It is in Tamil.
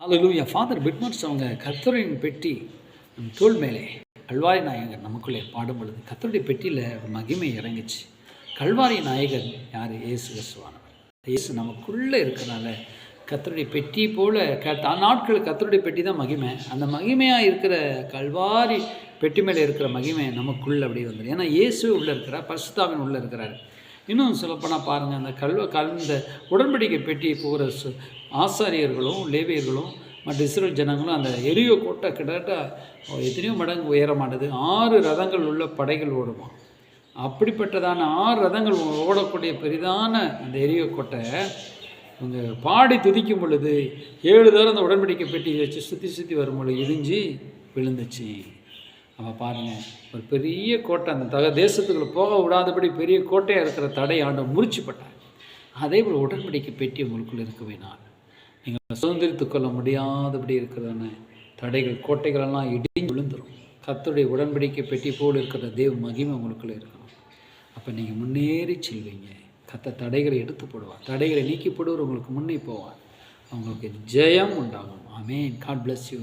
ஹalleluya ஃபாதர் பிட்மர்ஸ் அவங்க கர்த்தரின் பெட்டி நம் தோல் மேலே. கல்வாரி நாயகர் நமக்குள்ளே பாடும் பொழுது கத்தருடைய பெட்டியில் மகிமை இறங்குச்சு. கல்வாரி நாயகன் யார்? இயேசு கிறிஸ்துவானவர். இயேசு நமக்குள்ளே இருக்கிறனால கத்தருடைய பெட்டி போல் க நாட்கள் கத்தருடைய பெட்டி தான் மகிமை. அந்த மகிமையாக இருக்கிற கல்வாரி பெட்டி மேலே இருக்கிற மகிமை நமக்குள்ளே அப்படியே வந்துடும் ஏன்னா இயேசு உள்ளே இருக்கிறார் பரிசுத்தாவின் உள்ளே இருக்கிறார். இன்னும் சொல்லப்போனால் பாருங்கள் அந்த கல்வ கலந்த உடன்படிக்கை பெட்டி போகிற சு- ஆசாரியர்களும் லேவியர்களும் மற்ற இஸ்ரேல் ஜனங்களும் அந்த எரியோ கோட்டை கிட்டத்தட்ட எத்தனையோ மடங்கு உயரமானது. ஆறு ரதங்கள் உள்ள படைகள் ஓடுமா அப்படிப்பட்டதான ஆறு ரதங்கள் ஓடக்கூடிய பெரிதான அந்த எரியோ கோட்டை இவங்க பாடி துதிக்கும் பொழுது ஏழு தரம் அந்த உடன்படிக்கை பெட்டி வச்சு சுற்றி சுற்றி வரும் பொழுது இடிஞ்சு விழுந்துச்சு. அவன் பாருங்கள் ஒரு பெரிய கோட்டை அந்த தக தேசத்துக்குள்ளே போக விடாதபடி பெரிய கோட்டையாக இருக்கிற தடை ஆண்டு முறிச்சுப்பட்டார் அதே போல் உடன்படிக்கை பெட்டி உங்களுக்குள்ளே இருக்கவே நான் நீங்கள் சுதந்திரித்து கொள்ள முடியாதபடி இருக்கிறதான தடைகள் கோட்டைகளெல்லாம் இடிஞ்சு விழுந்துரும். கத்துடைய உடன்படிக்கை பெட்டி போல் இருக்கிற தேவ மகிமை உங்களுக்குள்ளே இருக்கணும். அப்போ நீங்கள் முன்னேறி செல்வீங்க. கத்த தடைகளை எடுத்து போடுவார். தடைகளை நீக்கி போடுவர் உங்களுக்கு முன்னே போவார். அவங்களுக்கு ஜெயம் உண்டாகும். ஆமேன். God bless you